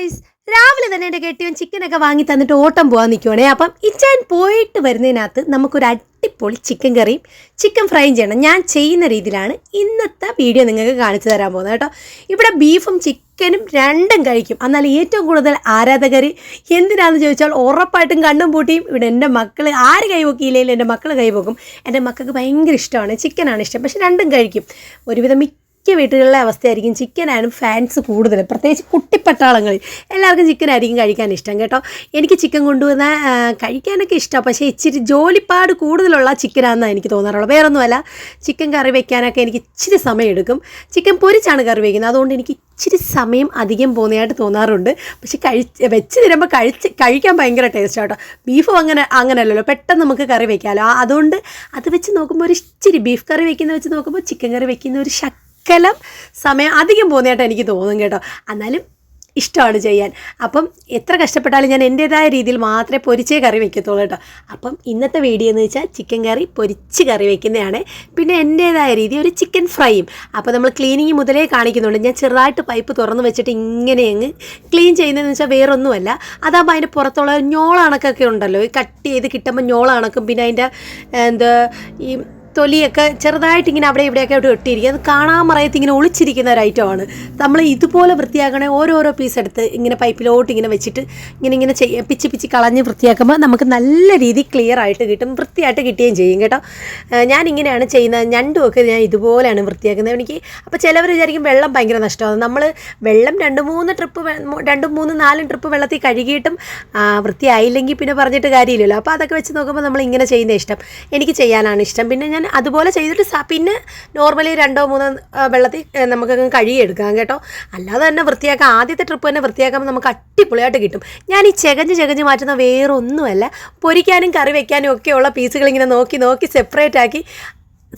Guys രാവിലെ തന്നെ എന്റെ കെട്ടിയവൻ ചിക്കനൊക്കെ വാങ്ങി തന്നിട്ട് ഓട്ടം പോകാൻ നിൽക്കുവാണേ അപ്പം ഇച്ചാൻ പോയിട്ട് വരുന്നതിനകത്ത് നമുക്കൊരു അടിപൊളി ചിക്കൻ കറിയും ചിക്കൻ ഫ്രൈയും ചെയ്യണം. ഞാൻ ചെയ്യുന്ന രീതിയിലാണ് ഇന്നത്തെ വീഡിയോ നിങ്ങൾക്ക് കാണിച്ചു തരാൻ പോകുന്നത് കേട്ടോ. ഇവിടെ ബീഫും ചിക്കനും രണ്ടും കഴിക്കും. എന്നാൽ ഏറ്റവും കൂടുതൽ ആരാധകർ എന്തിനാണെന്ന് ചോദിച്ചാൽ ഉറപ്പായിട്ടും കണ്ണും പൂട്ടിയും ഇവിടെ എന്റെ മക്കൾ ആര് കൈവക്കിയില്ലെങ്കിലും എന്റെ മക്കൾ കൈവക്കും എന്റെ മക്കൾക്ക് ഭയങ്കര ഇഷ്ടമാണ്. ചിക്കനാണ് ഇഷ്ടം. പക്ഷെ രണ്ടും കഴിക്കും. ഒരുവിധം മിക്ക വീട്ടുകളിലെ അവസ്ഥയായിരിക്കും ചിക്കനായാലും ഫാൻസ് കൂടുതൽ. പ്രത്യേകിച്ച് കുട്ടിപ്പട്ടാളങ്ങളിൽ. എല്ലാവർക്കും ചിക്കൻ ആയിരിക്കും കഴിക്കാൻ ഇഷ്ടം കേട്ടോ. എനിക്ക് ചിക്കൻ കൊണ്ടുവന്ന കഴിക്കാനൊക്കെ ഇഷ്ടമാണ് പക്ഷേ ഇച്ചിരി ജോലിപ്പാട് കൂടുതലുള്ള ചിക്കനാണെന്നാണ് എനിക്ക് തോന്നാറുള്ളത്. വേറൊന്നുമല്ല ചിക്കൻ കറി വെക്കാനൊക്കെ എനിക്ക് ഇച്ചിരി സമയം എടുക്കും ചിക്കൻ പൊരിച്ചാണ് കറി വയ്ക്കുന്നത് അതുകൊണ്ട് എനിക്ക് ഇച്ചിരി സമയം അധികം പോകുന്നതായിട്ട് തോന്നാറുണ്ട്. പക്ഷെ കഴിച്ച് വെച്ച് തരുമ്പോൾ കഴിച്ച് കഴിക്കാൻ ഭയങ്കര ടേസ്റ്റ് ആട്ടോ ബീഫ് അങ്ങനെ അങ്ങനെയല്ലല്ലോ പെട്ടെന്ന് നമുക്ക് കറി വെക്കാമല്ലോ അതുകൊണ്ട് അത് വെച്ച് നോക്കുമ്പോൾ ഒരു ഇച്ചിരി ബീഫ് കറി വെക്കുന്ന വെച്ച് നോക്കുമ്പോൾ ചിക്കൻ കറി വെക്കുന്ന ഒരു ശക്കലം സമയം അധികം പോകുന്നതായിട്ട് എനിക്ക് തോന്നും കേട്ടോ. എന്നാലും ഇഷ്ടമാണ് ചെയ്യാൻ. അപ്പം എത്ര കഷ്ടപ്പെട്ടാലും ഞാൻ എന്റേതായ രീതിയിൽ മാത്രമേ പൊരിച്ചേ കറി വെക്കത്തുള്ളൂ കേട്ടോ. അപ്പം ഇന്നത്തെ വീഡിയോ എന്ന് വെച്ചാൽ ചിക്കൻ കറി പൊരിച്ച് കറി വെക്കുന്നതാണ്. പിന്നെ എന്റേതായ രീതി ഒരു ചിക്കൻ ഫ്രൈയും. അപ്പോൾ നമ്മൾ ക്ലീനിങ് മുതലേ കാണിക്കുന്നുണ്ട്. ഞാൻ ചെറുതായിട്ട് പൈപ്പ് തുറന്ന് വെച്ചിട്ട് ഇങ്ങനെ അങ്ങ് ക്ലീൻ ചെയ്യുന്നതെന്ന് വെച്ചാൽ വേറൊന്നുമല്ല. അതാകുമ്പോൾ അതിന്റെ പുറത്തുള്ള ഞോളണക്കൊക്കെ ഉണ്ടല്ലോ. ഈ കട്ട് ചെയ്ത് കിട്ടുമ്പോൾ ഞോളണക്കും പിന്നെ അതിന്റെ എന്താ ഈ തൊലിയൊക്കെ ചെറുതായിട്ട് ഇങ്ങനെ അവിടെ ഇവിടെയൊക്കെ ആയിട്ട് ഒട്ടിയിരിക്കും അത് കാണാൻ മറയത്ത് ഇങ്ങനെ ഒളിച്ചിരിക്കുന്ന ഒരു ഐറ്റമാണ് നമ്മൾ ഇതുപോലെ വൃത്തിയാക്കണേ ഓരോരോ പീസ് എടുത്ത് ഇങ്ങനെ പൈപ്പിലോട്ട് ഇങ്ങനെ വെച്ചിട്ട് ഇങ്ങനെ ഇങ്ങനെ ചെയ്യ പിച്ച് പിച്ച് കളഞ്ഞ് വൃത്തിയാക്കുമ്പോൾ നമുക്ക് നല്ല രീതി ക്ലിയർ ആയിട്ട് കിട്ടും. വൃത്തിയായിട്ട് കിട്ടുകയും ചെയ്യും കേട്ടോ. ഞാൻ ഇങ്ങനെയാണ് ചെയ്യുന്നത്. ഞണ്ടും ഒക്കെ ഞാൻ ഇതുപോലെയാണ് വൃത്തിയാക്കുന്നത്. എനിക്ക് അപ്പോൾ ചിലവർ വിചാരിക്കും വെള്ളം ഭയങ്കര നഷ്ടമാണ്. നമ്മൾ വെള്ളം രണ്ട് മൂന്ന് ട്രിപ്പ് രണ്ടും മൂന്നും നാലും ട്രിപ്പ് വെള്ളത്തിൽ കഴുകിയിട്ടും വൃത്തിയായില്ലെങ്കിൽ പിന്നെ പറഞ്ഞിട്ട് കാര്യമില്ലല്ലോ. അപ്പോൾ അതൊക്കെ വെച്ച് നോക്കുമ്പോൾ നമ്മൾ ഇങ്ങനെ ചെയ്യുന്ന ഇഷ്ടം. എനിക്ക് ചെയ്യാനാണ് ഇഷ്ടം. പിന്നെ ഞാൻ അതുപോലെ ചെയ്തിട്ട് പിന്നെ നോർമലി രണ്ടോ മൂന്നോ വെള്ളത്തിൽ നമുക്ക് കഴുകിയെടുക്കാം കേട്ടോ. അല്ലാതെ തന്നെ വൃത്തിയാക്കാം. ആദ്യത്തെ ട്രിപ്പ് തന്നെ വൃത്തിയാക്കുമ്പോൾ നമുക്ക് അടിപൊളിയായിട്ട് കിട്ടും. ഞാൻ ഈ ചകഞ്ഞ് ചകഞ്ഞ് മാറ്റുന്ന വേറൊന്നുമല്ല. പൊരിക്കാനും കറി വെക്കാനും ഒക്കെയുള്ള പീസുകൾ ഇങ്ങനെ നോക്കി നോക്കി സെപ്പറേറ്റ് ആക്കി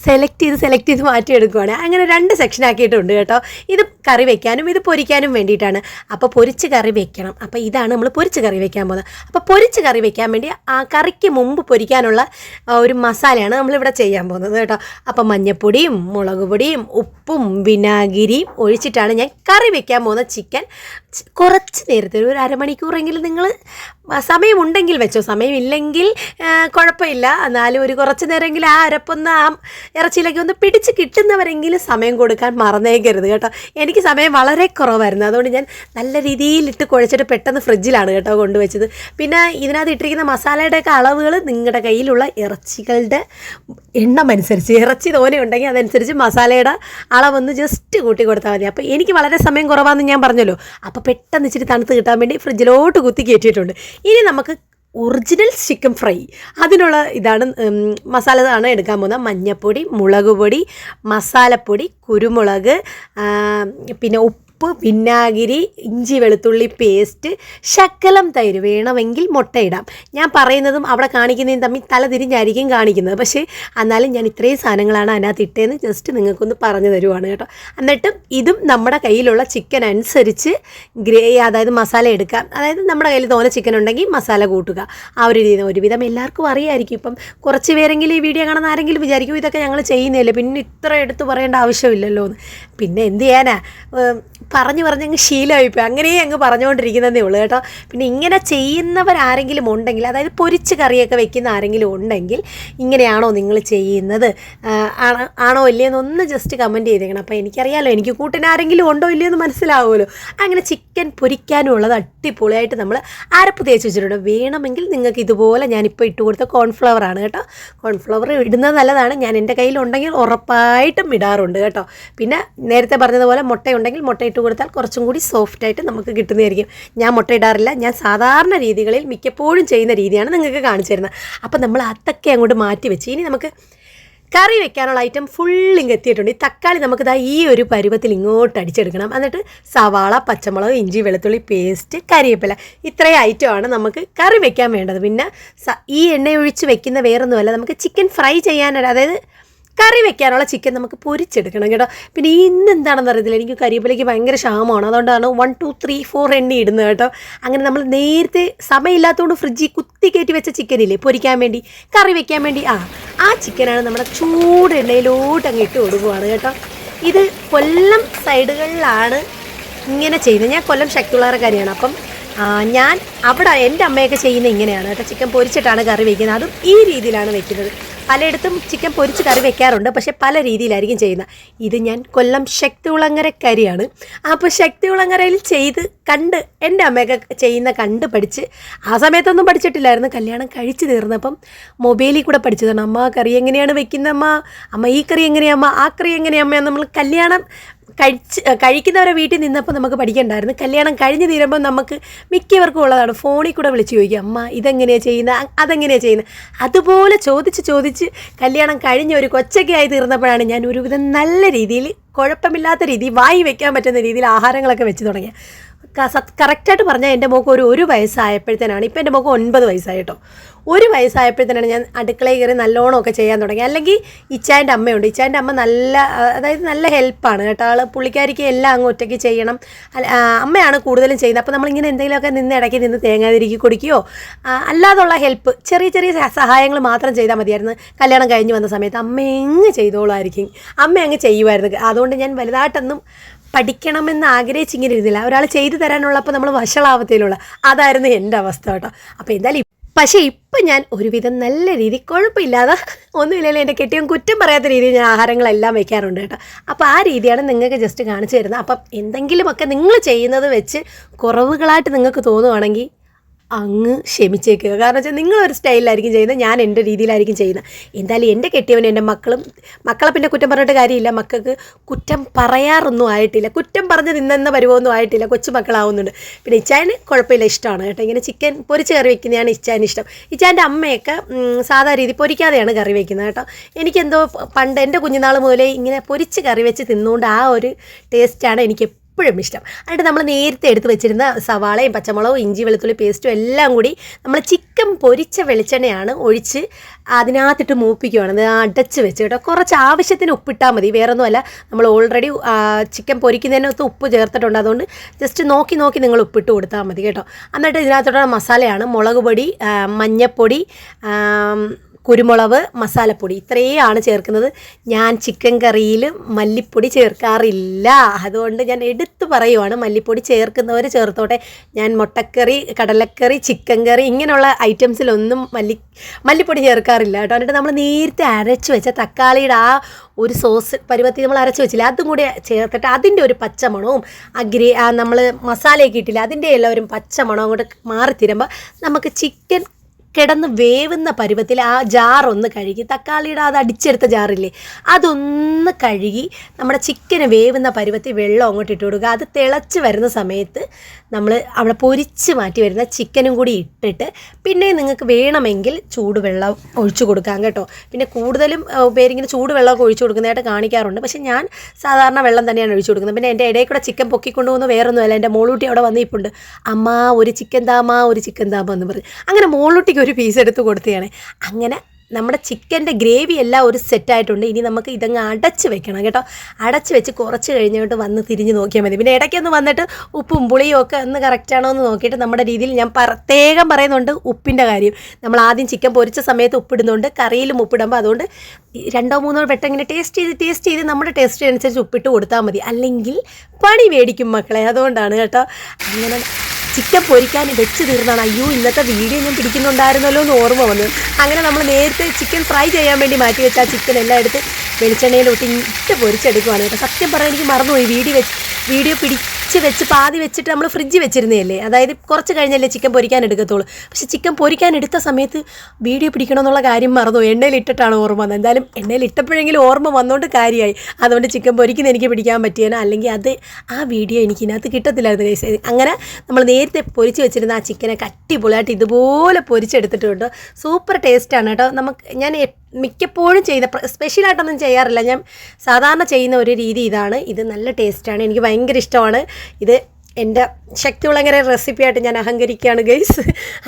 സെലക്ട് ചെയ്ത് സെലക്ട് ചെയ്ത് മാറ്റിയെടുക്കുവാണ്. അങ്ങനെ രണ്ട് സെക്ഷൻ ആക്കിയിട്ടുണ്ട് കേട്ടോ. ഇത് കറി വെക്കാനും ഇത് പൊരിക്കാനും വേണ്ടിയിട്ടാണ്. അപ്പോൾ പൊരിച്ച് കറി വെക്കണം. അപ്പോൾ ഇതാണ് നമ്മൾ പൊരിച്ച് കറി വെക്കാൻ പോകുന്നത്. അപ്പോൾ പൊരിച്ച് കറി വെക്കാൻ വേണ്ടി ആ കറിക്ക് മുമ്പ് പൊരിക്കാനുള്ള ഒരു മസാലയാണ് നമ്മളിവിടെ ചെയ്യാൻ പോകുന്നത് കേട്ടോ. അപ്പോൾ മഞ്ഞപ്പൊടിയും മുളക് പൊടിയും ഉപ്പും വിനാഗിരിയും ഒഴിച്ചിട്ടാണ് ഞാൻ കറി വെക്കാൻ പോകുന്ന ചിക്കൻ. കുറച്ച് നേരത്തെ ഒരു അരമണിക്കൂറെങ്കിലും നിങ്ങൾ സമയമുണ്ടെങ്കിൽ വെച്ചോ. സമയമില്ലെങ്കിൽ കുഴപ്പമില്ല. എന്നാലും ഒരു കുറച്ച് നേരമെങ്കിലും ആ അരപ്പൊന്ന് ആ ഇറച്ചിയിലേക്ക് ഒന്ന് പിടിച്ച് കിട്ടുന്നവരെങ്കിലും സമയം കൊടുക്കാൻ മറന്നേക്കരുത് കേട്ടോ. എനിക്ക് സമയം വളരെ കുറവായിരുന്നു. അതുകൊണ്ട് ഞാൻ നല്ല രീതിയിൽ ഇട്ട് കുഴച്ചിട്ട് പെട്ടെന്ന് ഫ്രിഡ്ജിലാണ് കേട്ടോ കൊണ്ടുവച്ചത്. പിന്നെ ഇതിനകത്ത് ഇട്ടിരിക്കുന്ന മസാലയുടെയൊക്കെ അളവുകൾ നിങ്ങളുടെ കയ്യിലുള്ള ഇറച്ചികളുടെ എണ്ണം അനുസരിച്ച് ഇറച്ചി തോനെ ഉണ്ടെങ്കിൽ അതനുസരിച്ച് മസാലയുടെ അളവൊന്ന് ജസ്റ്റ് കൂട്ടി കൊടുത്താൽ മതി. അപ്പോൾ എനിക്ക് വളരെ സമയം കുറവാണെന്ന് ഞാൻ പറഞ്ഞല്ലോ. അപ്പോൾ പെട്ടെന്ന് ഇച്ചിരി തണുത്ത് കിട്ടാൻ വേണ്ടി ഫ്രിഡ്ജിലോട്ട് കുത്തി കയറ്റിയിട്ടുണ്ട്. ഇനി നമുക്ക് ഒറിജിനൽ ചിക്കൻ ഫ്രൈ. അതിനുള്ള ഇതാണ് മസാലയാണ് എടുക്കാൻ പോകുന്നത്. മഞ്ഞൾപ്പൊടി മുളക് പൊടി മസാലപ്പൊടി കുരുമുളക് പിന്നെ ഉപ്പ് വിനാഗിരി ഇഞ്ചി വെളുത്തുള്ളി പേസ്റ്റ് ശക്കലം തൈര് വേണമെങ്കിൽ മുട്ടയിടാം. ഞാൻ പറയുന്നതും അവിടെ കാണിക്കുന്നതും തമ്മിൽ തല തിരിഞ്ഞായിരിക്കും കാണിക്കുന്നത്. പക്ഷേ എന്നാലും ഞാൻ ഇത്രയും സാധനങ്ങളാണ് അതിനകത്ത് ഇട്ടതെന്ന് ജസ്റ്റ് നിങ്ങൾക്കൊന്ന് പറഞ്ഞു തരുവാണ് കേട്ടോ. എന്നിട്ടും ഇതും നമ്മുടെ കയ്യിലുള്ള ചിക്കൻ അനുസരിച്ച് ഗ്രേ അതായത് മസാല എടുക്കാം. അതായത് നമ്മുടെ കയ്യിൽ തോനെ ചിക്കൻ ഉണ്ടെങ്കിൽ മസാല കൂട്ടുക. ആ ഒരു രീതി ഒരുവിധം എല്ലാവർക്കും അറിയായിരിക്കും ഇപ്പം. കുറച്ച് പേരെങ്കിലും ഈ വീഡിയോ കാണുന്ന ആരെങ്കിലും വിചാരിക്കും ഇതൊക്കെ ഞങ്ങൾ ചെയ്യുന്നില്ല പിന്നെ ഇത്ര എടുത്ത് പറയേണ്ട ആവശ്യമില്ലല്ലോ എന്ന് പിന്നെ എന്ത് ചെയ്യാനാ? പറഞ്ഞു പറഞ്ഞ് അങ്ങ് ശീലമായിപ്പോയി. അങ്ങനെ അങ്ങ് പറഞ്ഞുകൊണ്ടിരിക്കുന്നതേ ഉള്ളൂ കേട്ടോ. പിന്നെ ഇങ്ങനെ ചെയ്യുന്നവരാരെങ്കിലും ഉണ്ടെങ്കിൽ അതായത് പൊരിച്ച് കറിയൊക്കെ വെക്കുന്ന ആരെങ്കിലും ഉണ്ടെങ്കിൽ ഇങ്ങനെയാണോ നിങ്ങൾ ചെയ്യുന്നത്? ആണോ ആണോ ഇല്ലയെന്ന് ഒന്ന് ജസ്റ്റ് കമന്റ് ചെയ്തേക്കണം. അപ്പോൾ എനിക്കറിയാമല്ലോ എനിക്ക് കൂട്ടിനാരെങ്കിലും ഉണ്ടോ ഇല്ലയോ എന്ന് മനസ്സിലാവുമല്ലോ. അങ്ങനെ ചിക്കൻ പൊരിക്കാനുള്ളത് അടിപൊളിയായിട്ട് നമ്മൾ അരപ്പ് തേച്ച് വെച്ചിട്ടുണ്ട്. വേണമെങ്കിൽ നിങ്ങൾക്ക് ഇതുപോലെ ഞാനിപ്പോൾ ഇട്ട് കൊടുത്ത കോൺഫ്ലവർ ആണ് കേട്ടോ. കോൺഫ്ലവർ ഇടുന്നത് നല്ലതാണ്. ഞാൻ എന്റെ കയ്യിലുണ്ടെങ്കിൽ ഉറപ്പായിട്ടും ഇടാറുണ്ട് കേട്ടോ. പിന്നെ നേരത്തെ പറഞ്ഞതുപോലെ മുട്ടയുണ്ടെങ്കിൽ മുട്ട ഇട്ട് കൊടുത്താൽ കുറച്ചും കൂടി സോഫ്റ്റായിട്ട് നമുക്ക് കിട്ടുന്നതായിരിക്കും. ഞാൻ മുട്ട ഇടാറില്ല. ഞാൻ സാധാരണ രീതികളിൽ മിക്കപ്പോഴും ചെയ്യുന്ന രീതിയാണ് നിങ്ങൾക്ക് കാണിച്ചു തരുന്നത്. അപ്പം നമ്മൾ അതൊക്കെ അങ്ങോട്ട് മാറ്റി വെച്ച് ഇനി നമുക്ക് കറി വെക്കാനുള്ള ഐറ്റം ഫുള്ളിങ് എത്തിയിട്ടുണ്ട്. ഈ തക്കാളി നമുക്ക് ദാ ഈ ഒരു പരുവത്തിൽ ഇങ്ങോട്ട് അടിച്ചെടുക്കണം. എന്നിട്ട് സവാള പച്ചമുളക് ഇഞ്ചി വെളുത്തുള്ളി പേസ്റ്റ് കറിവേപ്പില ഇത്രയും ഐറ്റമാണ് നമുക്ക് കറി വെക്കാൻ വേണ്ടത്. പിന്നെ ഈ എണ്ണയൊഴിച്ച് വെക്കുന്ന വേറൊന്നുമല്ല. നമുക്ക് ചിക്കൻ ഫ്രൈ ചെയ്യാനായിട്ട് അതായത് കറി വെക്കാനുള്ള ചിക്കൻ നമുക്ക് പൊരിച്ചെടുക്കണം കേട്ടോ. പിന്നെ ഇന്ന് എന്താണെന്ന് അറിയത്തില്ല. എനിക്ക് കരിവേപ്പിലേക്ക് ഭയങ്കര ക്ഷാമമാണ്. അതുകൊണ്ടാണ് വൺ ടു ത്രീ ഫോർ എണ്ണി ഇടുന്നത് കേട്ടോ. അങ്ങനെ നമ്മൾ നേരത്തെ സമയമില്ലാത്തതുകൊണ്ട് ഫ്രിഡ്ജിൽ കുത്തി കയറ്റി വെച്ച ചിക്കനില്ലേ പൊരിക്കാൻ വേണ്ടി കറി വെക്കാൻ വേണ്ടി. ആ ആ ചിക്കനാണ് നമ്മുടെ ചൂട് എണ്ണയിലോട്ട് അങ്ങ് ഇട്ട് കൊടുക്കുവാണ് കേട്ടോ. ഇത് കൊല്ലം സൈഡുകളിലാണ് ഇങ്ങനെ ചെയ്യുന്നത്. ഞാൻ കൊല്ലം ശക്തിയുള്ളവരക്കാരിയാണ് അപ്പം ആ, ഞാൻ അവിടെ എന്റെ അമ്മയൊക്കെ ചെയ്യുന്നത് ഇങ്ങനെയാണ് കേട്ടോ. ചിക്കൻ പൊരിച്ചിട്ടാണ് കറി വയ്ക്കുന്നത് അതും ഈ രീതിയിലാണ് വെക്കുന്നത്. പലയിടത്തും ചിക്കൻ പൊരിച്ച് കറി വെക്കാറുണ്ട്. പക്ഷേ പല രീതിയിലായിരിക്കും ചെയ്യുന്നത്. ഇത് ഞാൻ കൊല്ലം ശക്തികുളങ്ങരക്കാരിയാണ് അപ്പോൾ ശക്തികുളങ്ങരയിൽ ചെയ്ത് കണ്ട് എന്റെ അമ്മയൊക്കെ ചെയ്യുന്ന കണ്ട് പഠിച്ച് ആ സമയത്തൊന്നും പഠിച്ചിട്ടില്ലായിരുന്നു. കല്യാണം കഴിച്ച് തീർന്നപ്പം മൊബൈലിൽ കൂടെ പഠിച്ചതാണ്. അമ്മ കറി എങ്ങനെയാണ് വെക്കുന്നമ്മ അമ്മ? അമ്മ ഈ കറി എങ്ങനെയാ അമ്മ? ആ കറി എങ്ങനെയാ അമ്മ? നമ്മൾ കല്യാണം കഴിച്ച് കഴിക്കുന്നവരെ വീട്ടിൽ നിന്നപ്പോൾ നമുക്ക് പഠിക്കണ്ടായിരുന്നു. കല്യാണം കഴിഞ്ഞ് തീരുമ്പോൾ നമുക്ക് മിക്കവർക്കും ഉള്ളതാണ്. ഫോണിൽ കൂടെ വിളിച്ച് ചോദിക്കുക അമ്മ ഇതെങ്ങനെയാണ് ചെയ്യുന്നത് അതെങ്ങനെയാണ് ചെയ്യുന്നത് അതുപോലെ ചോദിച്ച് ചോദിച്ച് കല്യാണം കഴിഞ്ഞ ഒരു കൊച്ചൊക്കെയായി തീർന്നപ്പോഴാണ് ഞാൻ ഒരുവിധം നല്ല രീതിയിൽ കുഴപ്പമില്ലാത്ത രീതിയിൽ വായി വെക്കാൻ പറ്റുന്ന രീതിയിൽ ആഹാരങ്ങളൊക്കെ വെച്ച് തുടങ്ങിയത്. കറക്റ്റായിട്ട് പറഞ്ഞാൽ എന്റെ മോക്ക് ഒരു ഒരു വയസ്സായപ്പോഴത്തേനാണ്. ഇപ്പം എന്റെ മോക്ക് ഒൻപത് വയസ്സായി കേട്ടോ. ഒരു വയസ്സായപ്പോഴത്തേനാണ് ഞാൻ അടുക്കളയിൽ കയറി നല്ലോണം ഒക്കെ ചെയ്യാൻ തുടങ്ങി അല്ലെങ്കിൽ ഇച്ചായന്റെ അമ്മയുണ്ട്. ഇച്ചായന്റെ അമ്മ നല്ല അതായത് നല്ല ഹെൽപ്പാണ് കേട്ടോ. ആൾ പുള്ളിക്കാരിക്ക് എല്ലാം അങ്ങ് ഒറ്റയ്ക്ക് ചെയ്യണം. അമ്മയാണ് കൂടുതലും ചെയ്യുന്നത്. അപ്പോൾ നമ്മളിങ്ങനെ എന്തെങ്കിലുമൊക്കെ നിന്ന് ഇടയ്ക്ക് നിന്ന് തേങ്ങ തിരികെ കുടിക്കുകയോ അല്ലാതുള്ള ഹെൽപ്പ് ചെറിയ ചെറിയ സഹായങ്ങൾ മാത്രം ചെയ്താൽ മതിയായിരുന്നു. കല്യാണം കഴിഞ്ഞ് വന്ന സമയത്ത് അമ്മ എങ്ങ് ചെയ്തോളായിരിക്കും. അമ്മ അങ്ങ് ചെയ്യുമായിരുന്നു. അതുകൊണ്ട് ഞാൻ വലുതായിട്ടൊന്നും പഠിക്കണമെന്ന് ആഗ്രഹിച്ചിങ്ങനെ ഇരുന്നില്ല. ഒരാൾ ചെയ്തു തരാനുള്ളപ്പോൾ നമ്മൾ വഷളാവത്തിലുള്ള അതായിരുന്നു എന്റെ അവസ്ഥ കേട്ടോ. അപ്പോൾ എന്തായാലും പക്ഷേ ഇപ്പം ഞാൻ ഒരുവിധം നല്ല രീതി കുഴപ്പമില്ലാതെ ഒന്നുമില്ലല്ലോ. എന്റെ കെട്ടിയും കുറ്റം പറയാത്ത രീതിയിൽ ഞാൻ ആഹാരങ്ങളെല്ലാം വെക്കാറുണ്ട് കേട്ടോ. അപ്പോൾ ആ രീതിയാണ് നിങ്ങൾക്ക് ജസ്റ്റ് കാണിച്ചു തരുന്നത്. അപ്പം എന്തെങ്കിലുമൊക്കെ നിങ്ങൾ ചെയ്യുന്നത് വെച്ച് കുറവുകളായിട്ട് നിങ്ങൾക്ക് തോന്നുവാണെങ്കിൽ അങ്ങ് ക്ഷമിച്ചേക്കുക. കാരണം വെച്ചാൽ നിങ്ങളൊരു സ്റ്റൈലിലായിരിക്കും ചെയ്യുന്നത് ഞാൻ എന്റെ രീതിയിലായിരിക്കും ചെയ്യുന്നത്. എന്തായാലും എന്റെ കെട്ടിയവനും എന്റെ മക്കളും മക്കളെ പിന്നെ കുറ്റം പറഞ്ഞിട്ട് കാര്യമില്ല. മക്കൾക്ക് കുറ്റം പറയാറൊന്നും ആയിട്ടില്ല. കുറ്റം പറഞ്ഞ് നിന്നെന്ന പരുവമൊന്നും ആയിട്ടില്ല. കൊച്ചു മക്കളാവുന്നുണ്ട്. പിന്നെ ഇച്ചായന് കുഴപ്പമില്ല ഇഷ്ടമാണ് കേട്ടോ. ഇങ്ങനെ ചിക്കൻ പൊരിച്ച് കറി വെക്കുന്നതാണ് ഇച്ചായന് ഇഷ്ടം. ഇച്ചായന്റെ അമ്മയൊക്കെ സാധാ രീതി പൊരിക്കാതെയാണ് കറി വെക്കുന്നത് കേട്ടോ. എനിക്കെന്തോ പണ്ട് എന്റെ കുഞ്ഞുനാൾ മുതലേ ഇങ്ങനെ പൊരിച്ച് കറി വെച്ച് തിന്നുകൊണ്ട് ആ ഒരു ടേസ്റ്റാണ് എനിക്ക് എപ്പോഴും ഇഷ്ടം. എന്നിട്ട് നമ്മൾ നേരത്തെ എടുത്ത് വെച്ചിരുന്ന സവാളയും പച്ചമുളകും ഇഞ്ചി വെളുത്തുള്ളി പേസ്റ്റും എല്ലാം കൂടി നമ്മൾ ചിക്കൻ പൊരിച്ച വെളിച്ചെണ്ണയാണ് ഒഴിച്ച് അതിനകത്തിട്ട് മൂപ്പിക്കുകയാണ് അടച്ച് വെച്ച് കേട്ടോ. കുറച്ച് ആവശ്യത്തിന് ഉപ്പിട്ടാൽ മതി. വേറൊന്നുമല്ല നമ്മൾ ഓൾറെഡി ചിക്കൻ പൊരിക്കുന്നതിനകത്ത് ഉപ്പ് ചേർത്തിട്ടുണ്ട്. അതുകൊണ്ട് ജസ്റ്റ് നോക്കി നോക്കി നിങ്ങൾ ഉപ്പിട്ട് കൊടുത്താൽ മതി കേട്ടോ. എന്നിട്ട് ഇതിനകത്തോടെ മസാലയാണ് മുളക് പൊടി മഞ്ഞൾപ്പൊടി കുരുമുളക് മസാലപ്പൊടി ഇത്രയാണ് ചേർക്കുന്നത്. ഞാൻ ചിക്കൻ കറിയിൽ മല്ലിപ്പൊടി ചേർക്കാറില്ല. അതുകൊണ്ട് ഞാൻ എടുത്തു പറയുവാണ് മല്ലിപ്പൊടി ചേർക്കുന്നവർ ചേർത്തോട്ടെ. ഞാൻ മുട്ടക്കറി കടലക്കറി ചിക്കൻ കറി ഇങ്ങനെയുള്ള ഐറ്റംസിലൊന്നും മല്ലി മല്ലിപ്പൊടി ചേർക്കാറില്ല കേട്ടോ. എന്നിട്ട് നമ്മൾ നേരത്തെ അരച്ച് വെച്ച തക്കാളിയുടെ ആ ഒരു സോസ് പരുവത്തിൽ നമ്മൾ അരച്ച് വെച്ചില്ല അതും കൂടി ചേർത്തിട്ട് അതിന്റെ ഒരു പച്ചമണവും അഗ്രി നമ്മൾ മസാലയൊക്കെ ഇട്ടില്ല അതിന്റെ എല്ലാവരും പച്ചമണവും അങ്ങോട്ട് മാറി തരുമ്പോൾ നമുക്ക് ചിക്കൻ കിടന്ന് വേവുന്ന പരുവത്തിൽ ആ ജാർ ഒന്ന് കഴുകി തക്കാളിയുടെ അത് അടിച്ചെടുത്ത ജാറില്ലേ അതൊന്ന് കഴുകി നമ്മുടെ ചിക്കന് വേവുന്ന പരുവത്തിൽ വെള്ളം അങ്ങോട്ട് ഇട്ട് കൊടുക്കുക. അത് തിളച്ച് വരുന്ന സമയത്ത് നമ്മൾ അവിടെ പൊരിച്ച് മാറ്റി വരുന്ന ചിക്കനും കൂടി ഇട്ടിട്ട് പിന്നെ നിങ്ങൾക്ക് വേണമെങ്കിൽ ചൂടുവെള്ളം ഒഴിച്ചു കൊടുക്കാം കേട്ടോ. പിന്നെ കൂടുതലും പേരിങ്ങനെ ചൂടുവെള്ളമൊക്കെ ഒഴിച്ചു കൊടുക്കുന്നതായിട്ട് കാണിക്കാറുണ്ട്. പക്ഷേ ഞാൻ സാധാരണ വെള്ളം തന്നെയാണ് ഒഴിച്ചു കൊടുക്കുന്നത്. പിന്നെ എന്റെ ഇടയിൽ കൂടെ ചിക്കൻ പൊക്കിക്കൊണ്ടു പോകുന്ന വേറൊന്നുമല്ല. എന്റെ മോളൂട്ടി അവിടെ വന്നിപ്പുണ്ട്. അമ്മ ഒരു ചിക്കൻ താമ ഒരു ചിക്കൻ താമ എന്ന് പറഞ്ഞ്. അങ്ങനെ മോളൂട്ടിക്ക് ഒരു പീസ് എടുത്ത് കൊടുത്തതാണ്. അങ്ങനെ നമ്മുടെ ചിക്കന്റെ ഗ്രേവി എല്ലാം ഒരു സെറ്റായിട്ടുണ്ട് ഇനി നമുക്ക് ഇതങ്ങ് അടച്ച് വെക്കണം കേട്ടോ. അടച്ച് വെച്ച് കുറച്ച് കഴിഞ്ഞിട്ട് വന്ന് തിരിഞ്ഞ് നോക്കിയാൽ മതി. പിന്നെ ഇടയ്ക്കൊന്ന് വന്നിട്ട് ഉപ്പും പുളിയും ഒക്കെ ഒന്ന് കറക്റ്റാണോ എന്ന് നോക്കിയിട്ട് നമ്മുടെ രീതിയിൽ ഞാൻ പ്രത്യേകം പറയുന്നുണ്ട് ഉപ്പിന്റെ കാര്യം. നമ്മൾ ആദ്യം ചിക്കൻ പൊരിച്ച സമയത്ത് ഉപ്പിടുന്നുണ്ട് കറിയിലും ഉപ്പിടുമ്പോൾ അതുകൊണ്ട് രണ്ടോ മൂന്നോ വെട്ടം ഇങ്ങനെ ടേസ്റ്റ് ചെയ്ത് ടേസ്റ്റ് ചെയ്ത് നമ്മുടെ ടേസ്റ്റ് അനുസരിച്ച് ഉപ്പിട്ട് കൊടുത്താൽ മതി. അല്ലെങ്കിൽ പണി മേടിക്കും മക്കളെ. അതുകൊണ്ടാണ് കേട്ടോ. അങ്ങനെ ചിക്കൻ പൊരിക്കാൻ വെച്ച് തീർന്നാണ്. അയ്യോ ഇന്നത്തെ വീഡിയോ ഞാൻ പിടിക്കുന്നുണ്ടായിരുന്നല്ലോ എന്ന് ഓർമ്മ വന്നു. അങ്ങനെ നമ്മൾ നേരത്തെ ചിക്കൻ ഫ്രൈ ചെയ്യാൻ വേണ്ടി മാറ്റി വെച്ച ചിക്കൻ എല്ലാം എടുത്ത് വെളിച്ചെണ്ണയിലോട്ട് ഇട്ട് പൊരിച്ചെടുക്കുവാണ് കേട്ടോ. സത്യം പറയാൻ എനിക്ക് മറന്നുപോയി. വീഡിയോ വെച്ച് വീഡിയോ പിടിച്ച് വെച്ച് പാതി വെച്ചിട്ട് നമ്മൾ ഫ്രിഡ്ജിൽ വെച്ചിരുന്നതല്ലേ? അതായത് കുറച്ച് കഴിഞ്ഞല്ലേ ചിക്കൻ പൊരിക്കാൻ എടുക്കത്തുള്ളൂ. പക്ഷെ ചിക്കൻ പൊരിക്കാൻ എടുത്ത സമയത്ത് വീഡിയോ പിടിക്കണമെന്നുള്ള കാര്യം മറന്നു. എണ്ണയിൽ ഇട്ടിട്ടാണ് ഓർമ്മ വന്നത്. എന്തായാലും എണ്ണയിൽ ഇട്ടപ്പോഴെങ്കിലും ഓർമ്മ വന്നുകൊണ്ട് കാര്യമായി അതുകൊണ്ട് ചിക്കൻ പൊരിക്കുന്ന എനിക്ക് പിടിക്കാൻ പറ്റിയേനോ. അല്ലെങ്കിൽ അത് ആ വീഡിയോ എനിക്ക് ഇതിനകത്ത് കിട്ടത്തില്ലായിരുന്നു കൈസ് അങ്ങനെ നമ്മൾ നേരത്തെ പൊരിച്ച് വെച്ചിരുന്ന ആ ചിക്കനെ കട്ടിപൊളിയായിട്ട് ഇതുപോലെ പൊരിച്ചെടുത്തിട്ടുണ്ട്. സൂപ്പർ ടേസ്റ്റാണ് കേട്ടോ. നമുക്ക് ഞാൻ മിക്കപ്പോഴും ചെയ്ത സ്പെഷ്യലായിട്ടൊന്നും ചെയ്യാറില്ല. ഞാൻ സാധാരണ ചെയ്യുന്ന ഒരു രീതി ഇതാണ്. ഇത് നല്ല ടേസ്റ്റാണ് എനിക്ക് ഭയങ്കര ഇഷ്ടമാണ്. ഇത് എന്റെ ശക്തി വിളങ്ങര റെസിപ്പിയായിട്ട് ഞാൻ അഹങ്കരിക്കുകയാണ് ഗൈസ്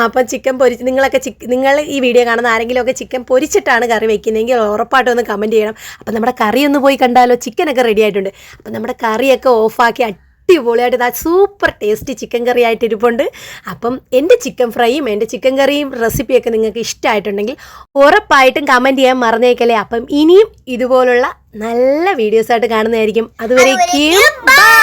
അപ്പം ചിക്കൻ പൊരിച്ച് നിങ്ങളൊക്കെ ചിക്ക് നിങ്ങൾ ഈ വീഡിയോ കാണുന്ന ആരെങ്കിലുമൊക്കെ ചിക്കൻ പൊരിച്ചിട്ടാണ് കറി വെക്കുന്നതെങ്കിൽ ഉറപ്പായിട്ടും ഒന്ന് കമന്റ് ചെയ്യണം. അപ്പം നമ്മുടെ കറി ഒന്ന് പോയി കണ്ടാലോ? ചിക്കനൊക്കെ റെഡി ആയിട്ടുണ്ട്. അപ്പം നമ്മുടെ കറിയൊക്കെ ഓഫാക്കി അടിപൊളിയായിട്ട് ഇതാ സൂപ്പർ ടേസ്റ്റി ചിക്കൻ കറി ആയിട്ട് ഇരിപ്പുണ്ട്. അപ്പം എന്റെ ചിക്കൻ ഫ്രൈയും എന്റെ ചിക്കൻ കറിയും റെസിപ്പിയൊക്കെ നിങ്ങൾക്ക് ഇഷ്ടമായിട്ടുണ്ടെങ്കിൽ ഉറപ്പായിട്ടും കമന്റ് ചെയ്യാൻ മറന്നേക്കല്ലേ. അപ്പം ഇനിയും ഇതുപോലുള്ള നല്ല വീഡിയോസായിട്ട് കാണുന്നതായിരിക്കും. അതുവരേക്കും ബൈ